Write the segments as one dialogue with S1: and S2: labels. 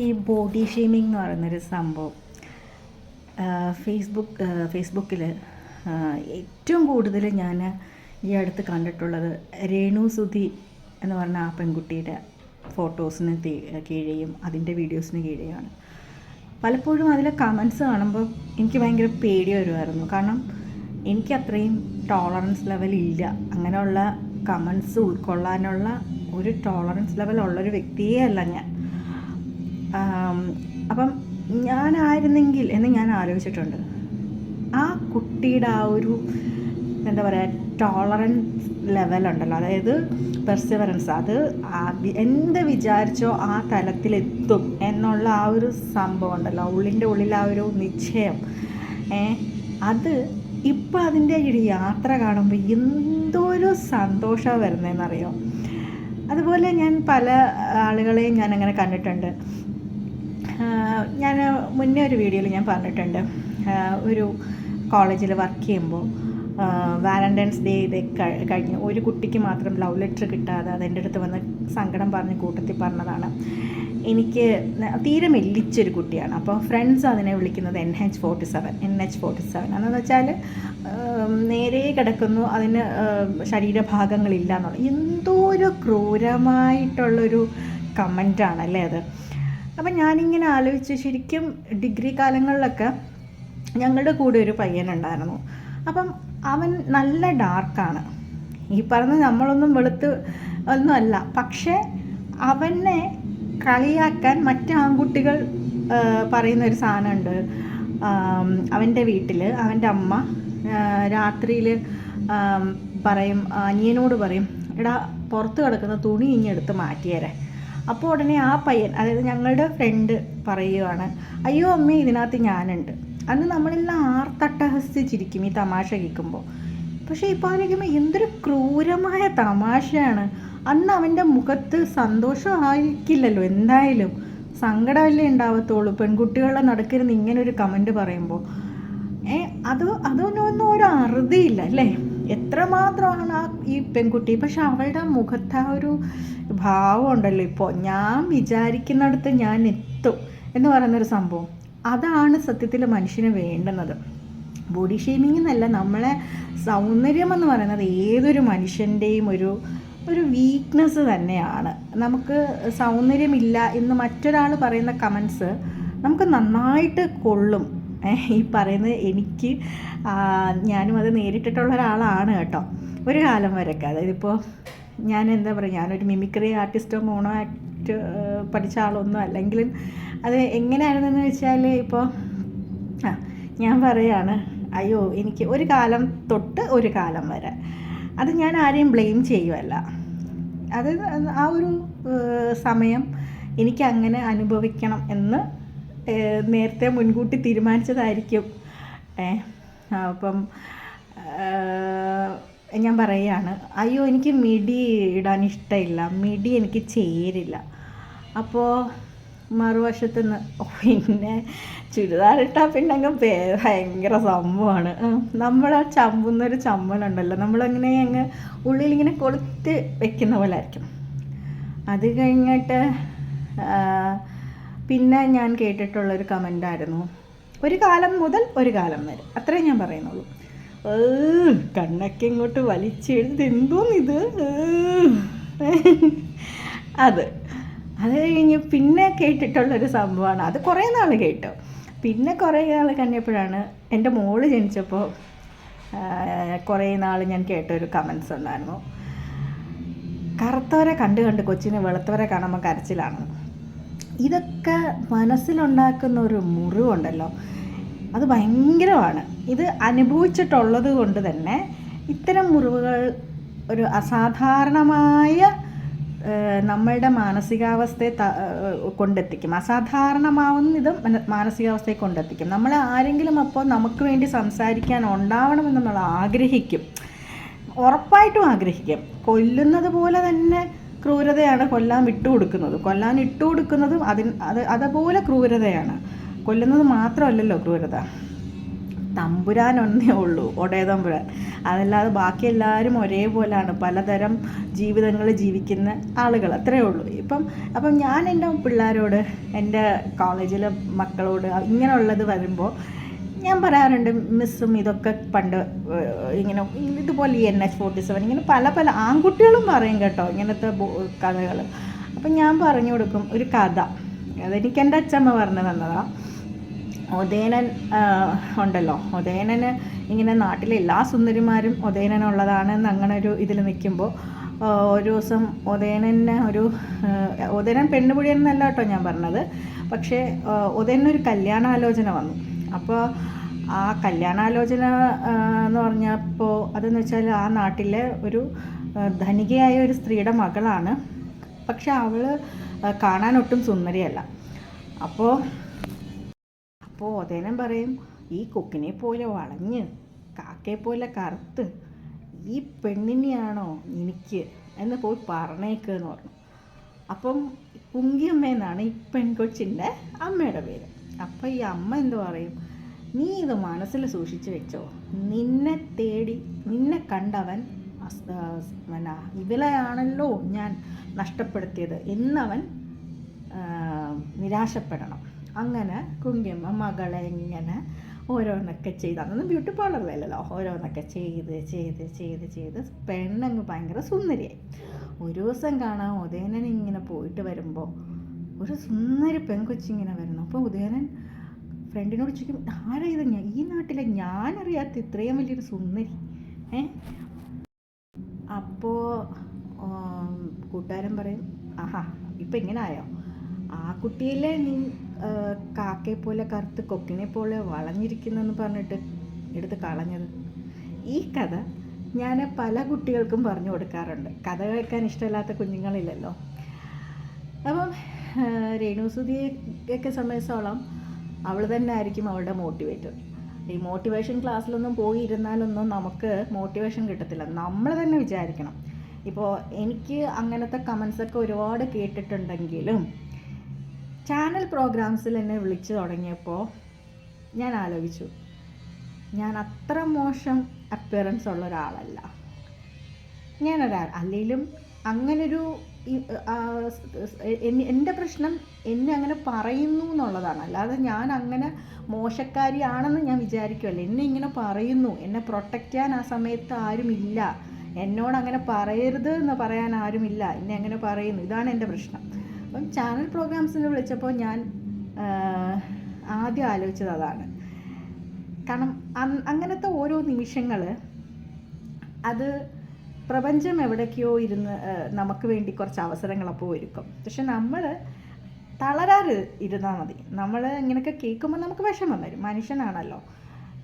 S1: ഈ body shaming എന്ന് പറയുന്നൊരു സംഭവം. ഫേസ്ബുക്ക് ഫേസ്ബുക്കിൽ ഏറ്റവും കൂടുതൽ ഞാൻ ഈ അടുത്ത് കണ്ടിട്ടുള്ളത് രേണു സുധി എന്ന് പറഞ്ഞ ആ പെൺകുട്ടിയുടെ ഫോട്ടോസിന് കീഴെയും അതിന്റെ വീഡിയോസിന് കീഴെയാണ് പലപ്പോഴും അതിലെ കമൻസ് കാണുമ്പോൾ എനിക്ക് ഭയങ്കര പേടി വരുമായിരുന്നു കാരണം എനിക്ക് അത്രയും ടോളറൻസ് ലെവൽ ഇല്ല. അങ്ങനെയുള്ള കമൻസ് ഉൾക്കൊള്ളാനുള്ള ഒരു ടോളറൻസ് ലെവൽ ഉള്ളൊരു വ്യക്തിയേ അല്ല ഞാൻ. അപ്പം ഞാനായിരുന്നെങ്കിൽ എന്ന് ഞാൻ ആലോചിച്ചിട്ടുണ്ട്. ആ കുട്ടിയുടെ ആ ഒരു എന്താ പറയുക ടോളറൻസ് ലെവലുണ്ടല്ലോ അതായത് പെർസിവറൻസ് അത് എന്ത് വിചാരിച്ചോ ആ തലത്തിലെത്തും എന്നുള്ള ആ ഒരു സംഭവം ഉണ്ടല്ലോ. ഉള്ളിന്റെ ഉള്ളിൽ ആ ഒരു നിശ്ചയം. ഏ അത് ഇപ്പം അതിന്റെ ഒരു യാത്ര കാണുമ്പോൾ എന്തോരു സന്തോഷമാണ് വരുന്നതെന്നറിയോ അതുപോലെ ഞാൻ പല ആളുകളെയും ഞാൻ അങ്ങനെ കണ്ടിട്ടുണ്ട്. ഞാൻ മുന്നേ ഒരു വീഡിയോയിൽ ഞാൻ പറഞ്ഞിട്ടുണ്ട്. ഒരു കോളേജിൽ വർക്ക് ചെയ്യുമ്പോൾ വാലന്റൈൻസ് ഡേ ഇത് കഴി- കഴിഞ്ഞ് ഒരു കുട്ടിക്ക് മാത്രം ലവ് ലെറ്റർ കിട്ടാതെ അത് എന്റെ അടുത്ത് വന്ന് സങ്കടം പറഞ്ഞ് കൂട്ടത്തിൽ പറഞ്ഞതാണ്. എനിക്ക് തീരെ മെല്ലിച്ചൊരു കുട്ടിയാണ്. അപ്പോൾ ഫ്രണ്ട്സ് അതിനെ വിളിക്കുന്നത് N H forty seven N H forty seven എന്നു വെച്ചാൽ നേരെ കിടക്കുന്നു അതിന് ശരീരഭാഗങ്ങളില്ല എന്നുള്ള എന്തോ ഒരു ക്രൂരമായിട്ടുള്ളൊരു കമന്റാണല്ലേ അത്? അപ്പം ഞാനിങ്ങനെ ആലോചിച്ച് ശരിക്കും ഡിഗ്രി കാലങ്ങളിലൊക്കെ ഞങ്ങളുടെ കൂടെ ഒരു പയ്യനുണ്ടായിരുന്നു. അപ്പം അവൻ നല്ല ഡാർക്കാണ്. ഈ പറഞ്ഞ നമ്മളൊന്നും വെളുത്ത് ഒന്നുമല്ല. പക്ഷേ അവനെ കളിയാക്കാൻ മറ്റു ആൺകുട്ടികൾ പറയുന്ന ഒരു സാധനമുണ്ട്. അവന്റെ വീട്ടിൽ അവന്റെ അമ്മ രാത്രിയിൽ പറയും അനിയനോട് പറയും എടാ പുറത്ത് കിടക്കുന്ന തുണി ഇങ്ങെടുത്ത് മാറ്റിയേരെ. അപ്പോൾ ഉടനെ ആ പയ്യൻ അതായത് ഞങ്ങളുടെ ഫ്രണ്ട് പറയുവാണ് അയ്യോ അമ്മേ ഇതിനകത്ത് ഞാനുണ്ട്. അന്ന് നമ്മളെല്ലാം ആർത്തട്ടഹസിച്ചിരിക്കും ഈ തമാശ കേൾക്കുമ്പോൾ പക്ഷേ ഇപ്പോൾ ആലോചിക്കുമ്പോൾ എന്തൊരു ക്രൂരമായ തമാശയാണ്. അന്ന് അവന്റെ മുഖത്ത് സന്തോഷമായിരിക്കില്ലല്ലോ എന്തായാലും. സങ്കടമല്ലേ ഉണ്ടാവത്തുള്ളൂ. പെൺകുട്ടികളുടെ നടക്കരുന്ന് ഇങ്ങനെ ഒരു കമന്റ് പറയുമ്പോൾ ഏ അത് അതൊന്നും ഒന്നും ഒരു അറുതിയില്ല അല്ലേ? എത്രമാത്രമാണ് ആ ഈ പെൺകുട്ടി. പക്ഷെ അവളുടെ മുഖത്ത് ആ ഒരു ഭാവം ഉണ്ടല്ലോ ഇപ്പോൾ ഞാൻ വിചാരിക്കുന്നിടത്ത് ഞാൻ എത്തും എന്ന് പറയുന്നൊരു സംഭവം. അതാണ് സത്യത്തിൽ മനുഷ്യന് വേണ്ടുന്നത്. ബോഡി ഷെയ്മിങ് എന്നല്ല നമ്മളെ സൗന്ദര്യം എന്ന് പറയുന്നത് ഏതൊരു മനുഷ്യന്റെയും ഒരു ഒരു വീക്ക്നെസ് തന്നെയാണ്. നമുക്ക് സൗന്ദര്യമില്ല എന്ന് മറ്റൊരാൾ പറയുന്ന കമൻസ് നമുക്ക് നന്നായിട്ട് കൊള്ളും. ഈ പറയുന്നത് എനിക്ക് ഞാനും അത് നേരിട്ടിട്ടുള്ള ഒരാളാണ് കേട്ടോ. ഒരു കാലം വരെയൊക്കെ അതായത് ഇപ്പോൾ ഞാൻ എന്താ പറയുക ഞാനൊരു മിമിക്രി ആർട്ടിസ്റ്റോ മോണോ ആക്ട് പഠിച്ച ആളൊന്നും അല്ലെങ്കിലും അത് എങ്ങനെയായിരുന്നെന്ന് വെച്ചാൽ ഇപ്പോൾ ആ ഞാൻ പറയാണ് അയ്യോ എനിക്ക് ഒരു കാലം തൊട്ട് ഒരു കാലം വരെ അത് ഞാൻ ആരെയും ബ്ലെയിം ചെയ്യുമല്ല അത് ആ ഒരു സമയം എനിക്ക് അങ്ങനെ അനുഭവിക്കണം എന്ന് നേരത്തെ മുൻകൂട്ടി തീരുമാനിച്ചതായിരിക്കും. ഏ അപ്പം ഞാൻ പറയുകയാണ് അയ്യോ എനിക്ക് മിടി ഇടാൻ ഇഷ്ടമില്ല. മിടി എനിക്ക് ചേരില്ല. അപ്പോൾ മറുവശത്ത് നിന്ന് പിന്നെ ചുരിദാറിട്ടാൽ പിന്നെ അങ്ങ് ഭയങ്കര സംഭവമാണ്. നമ്മൾ ആ ചമ്പുന്നൊരു ചമ്മലുണ്ടല്ലോ നമ്മളങ്ങനെ അങ്ങ് ഉള്ളിലിങ്ങനെ കൊളുത്തി വെക്കുന്ന പോലെ ആയിരിക്കും. അത് കഴിഞ്ഞിട്ട് പിന്നെ ഞാൻ കേട്ടിട്ടുള്ളൊരു കമന്റായിരുന്നു ഒരു കാലം മുതൽ ഒരു കാലം വരെ. അത്രേ ഞാൻ പറയുന്നുള്ളൂ. കണ്ണൊക്കെ ഇങ്ങോട്ട് വലിച്ചെഴുതി എന്തോന്നിത്. അത്. അത് കഴിഞ്ഞ് പിന്നെ കേട്ടിട്ടുള്ളൊരു സംഭവമാണ്. അത് കുറേ നാൾ കേട്ടു. പിന്നെ കുറേ നാൾ കഴിഞ്ഞപ്പോഴാണ് എന്റെ മോൾ ജനിച്ചപ്പോൾ കുറേ നാൾ ഞാൻ കേട്ട ഒരു കമൻസ് ഉണ്ടായിരുന്നു കറുത്തവരെ കണ്ട് കണ്ട് കൊച്ചിനെ വെളുത്തവരെ കാണുമ്പോൾ കരച്ചിലാണ്. ഇതൊക്കെ മനസ്സിലുണ്ടാക്കുന്ന ഒരു മുറിവുണ്ടല്ലോ. അത് ഭയങ്കരമാണ്. ഇത് അനുഭവിച്ചിട്ടുള്ളത് കൊണ്ട് തന്നെ ഇത്തരം മുറിവുകൾ ഒരു അസാധാരണമായ നമ്മളുടെ മാനസികാവസ്ഥയെ കൊണ്ടെത്തിക്കും. അസാധാരണമാവുന്ന ഇത് മാനസികാവസ്ഥയെ കൊണ്ടെത്തിക്കും. നമ്മൾ ആരെങ്കിലും അപ്പോൾ നമുക്ക് വേണ്ടി സംസാരിക്കാൻ ഉണ്ടാവണമെന്ന് നമ്മൾ ആഗ്രഹിക്കും. ഉറപ്പായിട്ടും ആഗ്രഹിക്കും. കൊല്ലുന്നത് പോലെ തന്നെ ക്രൂരതയാണ് കൊല്ലാൻ വിട്ടുകൊടുക്കുന്നത്. കൊല്ലാൻ ഇട്ടുകൊടുക്കുന്നതും അതിന് അത് അതുപോലെ ക്രൂരതയാണ്. കൊല്ലുന്നത് മാത്രമല്ലല്ലോ ക്രൂരത. തമ്പുരാൻ ഒന്നേ ഉള്ളൂ ഒടേ തമ്പുരാൻ. അതല്ലാതെ ബാക്കി എല്ലാവരും ഒരേപോലെയാണ്. പലതരം ജീവിതങ്ങൾ ജീവിക്കുന്ന ആളുകൾ അത്രയേ ഉള്ളൂ. ഇപ്പം അപ്പം ഞാൻ എന്റെ പിള്ളേരോട് എന്റെ കോളേജിലെ മക്കളോട് ഇങ്ങനെയുള്ളത് വരുമ്പോൾ ഞാൻ പറയാറുണ്ട് മിസ്സും ഇതൊക്കെ പണ്ട് ഇങ്ങനെ ഇതുപോലെ ഈ എൻ എച്ച് ഫോർട്ടി സെവൻ ഇങ്ങനെ പല പല ആൺകുട്ടികളും പറയും കേട്ടോ ഇങ്ങനത്തെ കഥകൾ. അപ്പം ഞാൻ പറഞ്ഞു കൊടുക്കും ഒരു കഥ. അതെനിക്ക് എന്റെ അച്ഛമ്മ പറഞ്ഞു തന്നതാണ് ഒതേനൻ ഉണ്ടല്ലോ. ഒതേനന് ഇങ്ങനെ നാട്ടിലെ എല്ലാ സുന്ദരിമാരും ഒതേനനുള്ളതാണെന്ന് അങ്ങനെ ഒരു ഇതിൽ നിൽക്കുമ്പോൾ ഒരു ദിവസം ഒതേനന് ഒരു ഒതേനൻ പെണ്ണുപുഴിയൻ എന്നല്ല കേട്ടോ ഞാൻ പറഞ്ഞത്. പക്ഷേ ഒതേനൊരു കല്യാണാലോചന വന്നു. അപ്പോൾ ആ കല്യാണാലോചന എന്ന് പറഞ്ഞപ്പോൾ അതെന്ന് വെച്ചാൽ ആ നാട്ടിലെ ഒരു ധനികയായ ഒരു സ്ത്രീയുടെ മകളാണ്. പക്ഷെ അവൾ കാണാനൊട്ടും സുന്ദരിയല്ല. അപ്പോൾ അപ്പോൾ ഓതേനം പറയും ഈ കൊക്കിനെ പോലെ വളഞ്ഞ് കാക്കയെ പോലെ കറുത്ത് ഈ പെണ്ണിനെയാണോ എനിക്ക്? എന്ന് പോയി പറഞ്ഞേക്കെന്ന് പറഞ്ഞു. അപ്പം കുങ്കിയമ്മ എന്നാണ് ഈ പെൺകൊച്ചിന്റെ അമ്മയുടെ പേര്. അപ്പം ഈ അമ്മ എന്ത് പറയും? നീ ഇത് മനസ്സിൽ സൂക്ഷിച്ച് വെച്ചോ. നിന്നെ തേടി നിന്നെ കണ്ടവൻ പിന്നെ ഇവളെയാണല്ലോ ഞാൻ നഷ്ടപ്പെടുത്തിയത്. എന്നവൻ നിരാശപ്പെടണം. അങ്ങനെ കുങ്കുമ മകളെ ഇങ്ങനെ ഓരോന്നൊക്കെ ചെയ്ത് അന്നൊന്നും ബ്യൂട്ടി പാർലറിലല്ലോ ഓരോന്നൊക്കെ ചെയ്ത് ചെയ്ത് ചെയ്ത് ചെയ്ത് പെണ്ണങ്ങ് ഭയങ്കര സുന്ദരിയായി. ഒരു ദിവസം കാണാം ഉദയനൻ ഇങ്ങനെ പോയിട്ട് വരുമ്പോൾ ഒരു സുന്ദരി പെൺകൊച്ചിങ്ങനെ വരുന്നു. അപ്പോൾ ഉദയനൻ ഫ്രണ്ടിനോട് ചോദിക്കും ആരാ ഇത്? ഈ നാട്ടിലെ ഞാനറിയാത്ത ഇത്രയും വലിയൊരു സുന്ദരി. ഏ? അപ്പോൾ കൂട്ടുകാരൻ പറയും ആഹാ ഇപ്പം ഇങ്ങനെ ആയോ? ആ കുട്ടിയിലെ നീ കാക്കയെ പോലെ കറുത്ത് കൊക്കിനെ പോലെ വളഞ്ഞിരിക്കുന്നെന്ന് പറഞ്ഞിട്ട് എടുത്ത് കളഞ്ഞത്. ഈ കഥ ഞാൻ പല കുട്ടികൾക്കും പറഞ്ഞു കൊടുക്കാറുണ്ട്. കഥ കേൾക്കാൻ ഇഷ്ടമില്ലാത്ത കുഞ്ഞുങ്ങളില്ലല്ലോ. അപ്പം രേണുസുതിയൊക്കെ സംബന്ധിച്ചോളം അവൾ തന്നെ ആയിരിക്കും അവളുടെ മോട്ടിവേറ്റർ. ഈ മോട്ടിവേഷൻ ക്ലാസ്സിലൊന്നും പോയി ഇരുന്നാലൊന്നും നമുക്ക് മോട്ടിവേഷൻ കിട്ടത്തില്ല. നമ്മൾ തന്നെ വിചാരിക്കണം. ഇപ്പോൾ എനിക്ക് അങ്ങനത്തെ കമൻസൊക്കെ ഒരുപാട് കേട്ടിട്ടുണ്ടെങ്കിലും ചാനൽ പ്രോഗ്രാംസിൽ എന്നെ വിളിച്ചു തുടങ്ങിയപ്പോൾ ഞാൻ ആലോചിച്ചു ഞാൻ അത്ര മോശം അപ്പിയറൻസ് ഉള്ള ഒരാളല്ല. ഞാനൊരാൾ അല്ലെങ്കിലും അങ്ങനൊരു എന്റെ പ്രശ്നം എന്നെ അങ്ങനെ പറയുന്നു എന്നുള്ളതാണ്. അല്ലാതെ ഞാൻ അങ്ങനെ മോശക്കാരിയാണെന്ന് ഞാൻ വിചാരിക്കുമല്ല എന്നെ ഇങ്ങനെ പറയുന്നു എന്നെ പ്രൊട്ടക്റ്റ് ചെയ്യാൻ ആ സമയത്ത് ആരുമില്ല. എന്നോട് അങ്ങനെ പറയരുത് എന്ന് പറയാൻ ആരുമില്ല. എന്നെ അങ്ങനെ പറയുന്നു. ഇതാണ് എന്റെ പ്രശ്നം. അപ്പം ചാനൽ പ്രോഗ്രാംസിന് വിളിച്ചപ്പോൾ ഞാൻ ആദ്യം ആലോചിച്ചത് അതാണ്. കാരണം അങ്ങനത്തെ ഓരോ നിമിഷങ്ങൾ അത് പ്രപഞ്ചം എവിടേക്കോ ഇരുന്ന് നമുക്ക് വേണ്ടി കുറച്ച് അവസരങ്ങളപ്പോൾ ഒരുക്കും. പക്ഷെ നമ്മൾ തളരാറ് ഇരുന്നാൽ മതി. നമ്മൾ ഇങ്ങനെയൊക്കെ കേൾക്കുമ്പോൾ നമുക്ക് വിഷമം വരും. മനുഷ്യനാണല്ലോ.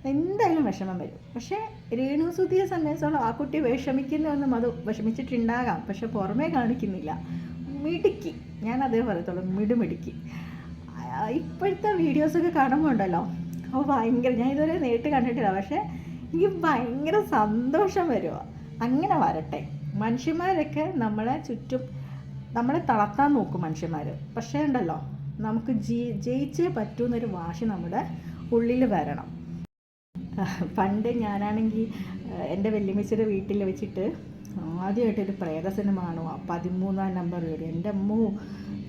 S1: എന്തായാലും വിഷമം വരും. പക്ഷേ രേണുസുതിയെ സംബന്ധിച്ചോളം ആ കുട്ടി വിഷമിക്കുന്നൊന്നും അത് വിഷമിച്ചിട്ടുണ്ടാകാം. പക്ഷെ പുറമേ കാണിക്കുന്നില്ല. മിടുക്കി. ഞാൻ അതേ പറയത്തുള്ളൂ മിടുമിടുക്കി. ഇപ്പോഴത്തെ വീഡിയോസൊക്കെ കാണുമ്പോൾ ഉണ്ടല്ലോ അപ്പോൾ ഭയങ്കര ഞാൻ ഇതുവരെ നേരിട്ട് കണ്ടിട്ടില്ല പക്ഷേ എനിക്ക് ഭയങ്കര സന്തോഷം വരുക അങ്ങനെ വരട്ടെ. മനുഷ്യന്മാരൊക്കെ നമ്മളെ ചുറ്റും നമ്മളെ തളർത്താൻ നോക്കും മനുഷ്യന്മാർ പക്ഷേ ഉണ്ടല്ലോ നമുക്ക് ജീ ജയിച്ചേ പറ്റൂന്നൊരു വാശി നമ്മുടെ ഉള്ളിൽ വരണം. പണ്ട് ഞാനാണെങ്കിൽ എന്റെ വല്യമ്മച്ചിയുടെ വീട്ടിൽ വെച്ചിട്ട് ആദ്യമായിട്ട് ഒരു പ്രേത സിനിമ കാണുക പതിമൂന്നാം നമ്പർ വീട്. എന്റെ അമ്മൂ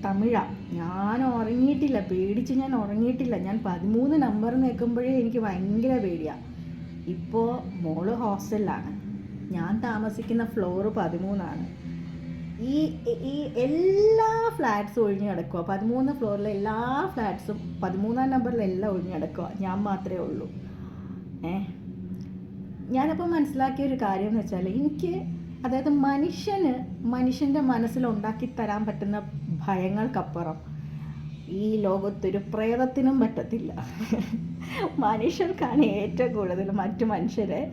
S1: തമിഴാണ് ഞാൻ ഉറങ്ങിയിട്ടില്ല. പേടിച്ച് ഞാൻ ഉറങ്ങിയിട്ടില്ല. ഞാൻ പതിമൂന്ന് നമ്പർ നിൽക്കുമ്പോഴേ എനിക്ക് ഭയങ്കര പേടിയാണ് ഇപ്പോൾ മോൾ ഹോസ്റ്റലിലാണ്. ഞാൻ താമസിക്കുന്ന ഫ്ലോറ് പതിമൂന്നാണ്. ഈ ഈ എല്ലാ ഫ്ലാറ്റ്സും ഒഴിഞ്ഞു കിടക്കുക പതിമൂന്ന് ഫ്ലോറിലെ എല്ലാ ഫ്ലാറ്റ്സും പതിമൂന്നാം നമ്പറിലെല്ലാം ഒഴിഞ്ഞു കിടക്കുക ഞാൻ മാത്രമേ ഉള്ളൂ. ഏ? ഞാനപ്പോൾ മനസ്സിലാക്കിയ ഒരു കാര്യം എന്ന് വെച്ചാൽ എനിക്ക് അതായത് മനുഷ്യന് മനുഷ്യന്റെ മനസ്സിൽ ഉണ്ടാക്കി തരാൻ പറ്റുന്ന ഭയങ്ങൾക്കപ്പുറം ഈ ലോകത്തൊരു പ്രേതത്തിനും പറ്റത്തില്ല. മനുഷ്യർക്കാണ് ഏറ്റവും കൂടുതൽ മറ്റു മനുഷ്യരെ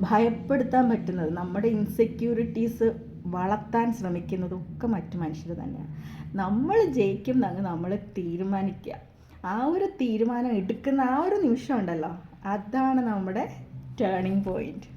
S1: ഭയപ്പെടുത്താൻ പറ്റുന്നത്. നമ്മുടെ ഇൻസെക്യൂരിറ്റീസ് വളർത്താൻ ശ്രമിക്കുന്നതൊക്കെ മറ്റു മനുഷ്യർ തന്നെയാണ്. നമ്മൾ ജയിക്കും എന്ന് നമ്മൾ തീരുമാനിക്കുക. ആ ഒരു തീരുമാനം എടുക്കുന്ന ആ ഒരു നിമിഷം ഉണ്ടല്ലോ. അതാണ് നമ്മുടെ ടേണിംഗ് പോയിന്റ്